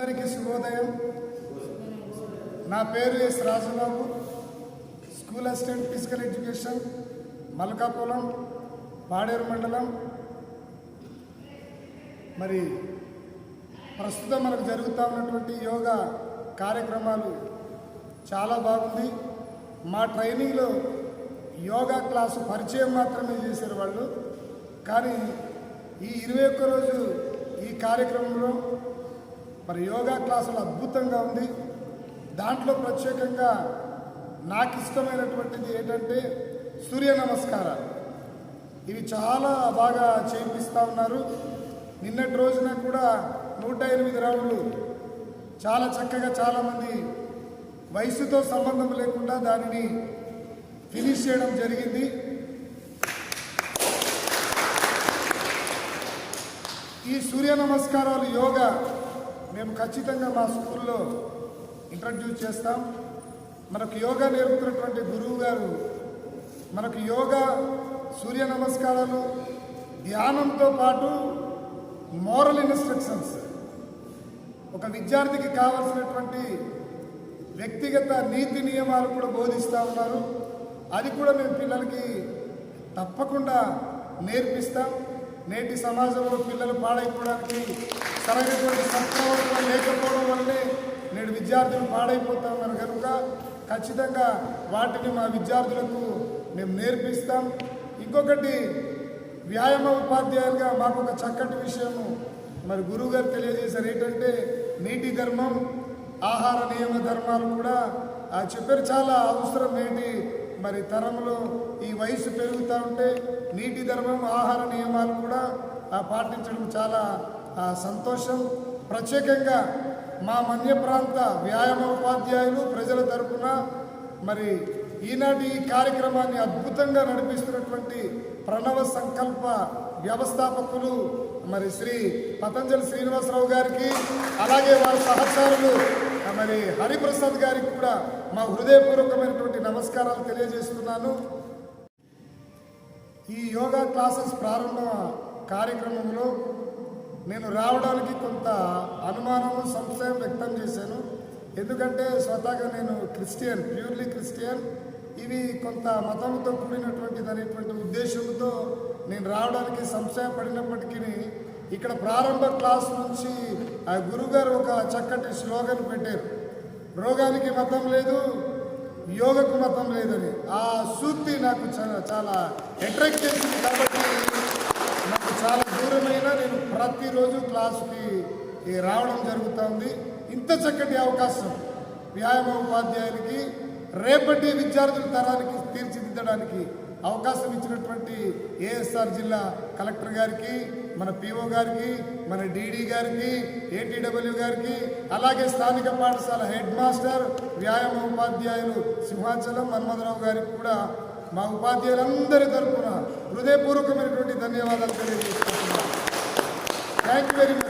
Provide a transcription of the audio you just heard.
అందరికీ శుభోదయం. నా పేరు S Rajababu. School assistant physical education Malkapuram Paderu మండలం. మరి ప్రస్తుతం మనకు జరుగుతూ ఉన్నటువంటి యోగా కార్యక్రమాలు చాలా బాగుంది. మా ట్రైనింగ్లో యోగా క్లాసు పరిచయం మాత్రమే చేశారు వాళ్ళు. కానీ ఈ ఇరవై ఒక్క రోజు ఈ కార్యక్రమంలో మరి యోగా క్లాసులు అద్భుతంగా ఉంది. దాంట్లో ప్రత్యేకంగా నాకు ఇష్టమైనటువంటిది ఏంటంటే సూర్య నమస్కారాలు. ఇవి చాలా బాగా చేపిస్తూ ఉన్నారు. నిన్నటి రోజున కూడా నూట ఎనిమిది రౌండ్లు. చాలా చక్కగా చాలామంది వయసుతో సంబంధం లేకుండా దానిని ఫినిష్ చేయడం జరిగింది. ఈ సూర్య నమస్కారాలు యోగా మేము ఖచ్చితంగా మా స్కూల్లో ఇంట్రడ్యూస్ చేస్తాం. మనకు యోగా నేర్పుతున్నటువంటి గురువు గారు మనకు యోగా సూర్య నమస్కారాలు ధ్యానంతో పాటు మోరల్ ఇన్స్ట్రక్షన్స్ ఒక విద్యార్థికి కావలసినటువంటి వ్యక్తిగత నీతి నియమాలు కూడా బోధిస్తూ ఉన్నారు. అది కూడా మేము పిల్లలకి తప్పకుండా నేర్పిస్తాం. నేటి సమాజంలో పిల్లలు పాడైపోవడానికి సరైనటువంటి సంప్రదాయం లేకపోవడం వల్లే నేడు విద్యార్థులు పాడైపోతా ఉన్నారు. కనుక ఖచ్చితంగా వాటిని మా విద్యార్థులకు మేము నేర్పిస్తాం. ఇంకొకటి వ్యాయామ ఉపాధ్యాయులుగా మాకు ఒక చక్కటి విషయము మరి గురువు గారు తెలియజేశారు. ఏంటంటే నీటి ధర్మం ఆహార నియమ ధర్మాలు కూడా ఆ చెప్పారు. చాలా అవసరం ఏంటి? మరి తరంలో ఈ వయసు పెరుగుతూ ఉంటే నీటి ధర్మం ఆహార నియమాలు కూడా పాటించడం చాలా సంతోషం. ప్రత్యేకంగా మా మన్య ప్రాంత వ్యాయామ ఉపాధ్యాయులు ప్రజల తరపున మరి ఈనాటి ఈ కార్యక్రమాన్ని అద్భుతంగా నడిపిస్తున్నటువంటి ప్రణవ సంకల్ప వ్యవస్థాపకులు మరి శ్రీ పతంజలి శ్రీనివాసరావు గారికి అలాగే వారి సహచారులు మరి హరిప్రసాద్ గారికి కూడా మా హృదయపూర్వకమైనటువంటి నమస్కారాలు తెలియజేస్తున్నాను. ఈ యోగా క్లాసెస్ ప్రారంభ కార్యక్రమంలో నేను రావడానికి కొంత అనుమానము సంశయం వ్యక్తం చేశాను. ఎందుకంటే స్వతహాగా నేను క్రిస్టియన్ ప్యూర్లీ క్రిస్టియన్. ఇవి కొంత మతంతో కూడినటువంటిది అనేటువంటి ఉద్దేశంతో నేను రావడానికి సంశయపడినప్పటికీ ఇక్కడ ప్రారంభ క్లాస్ నుంచి ఆ గురువుగారు ఒక చక్కటి స్లోగన్ పెట్టారు. రోగానికి మతం లేదు యోగకు మతం లేదని. ఆ సూక్తి నాకు చాలా చాలా అట్రాక్ట్ చేసింది కాబట్టి నాకు చాలా దూరమైన నేను ప్రతిరోజు క్లాసుకి రావడం జరుగుతుంది. ఇంత చక్కటి అవకాశం వ్యాయామ ఉపాధ్యాయులకి రేపటి విద్యార్థుల తరానికి తీర్చిదిద్దడానికి అవకాశం ఇచ్చినటువంటి ఏఎస్ఆర్ జిల్లా కలెక్టర్ గారికి మన పిఓ గారికి మన డీడీ గారికి ఏటీడబ్ల్యూ గారికి అలాగే స్థానిక పాఠశాల హెడ్ మాస్టర్ వ్యాయామ ఉపాధ్యాయులు సింహాచలం మన్మధరావు గారికి కూడా మా ఉపాధ్యాయులందరి తరఫున హృదయపూర్వకమైనటువంటి ధన్యవాదాలు తెలియజేస్తున్నాను థ్యాంక్ యూ వెరీ మచ్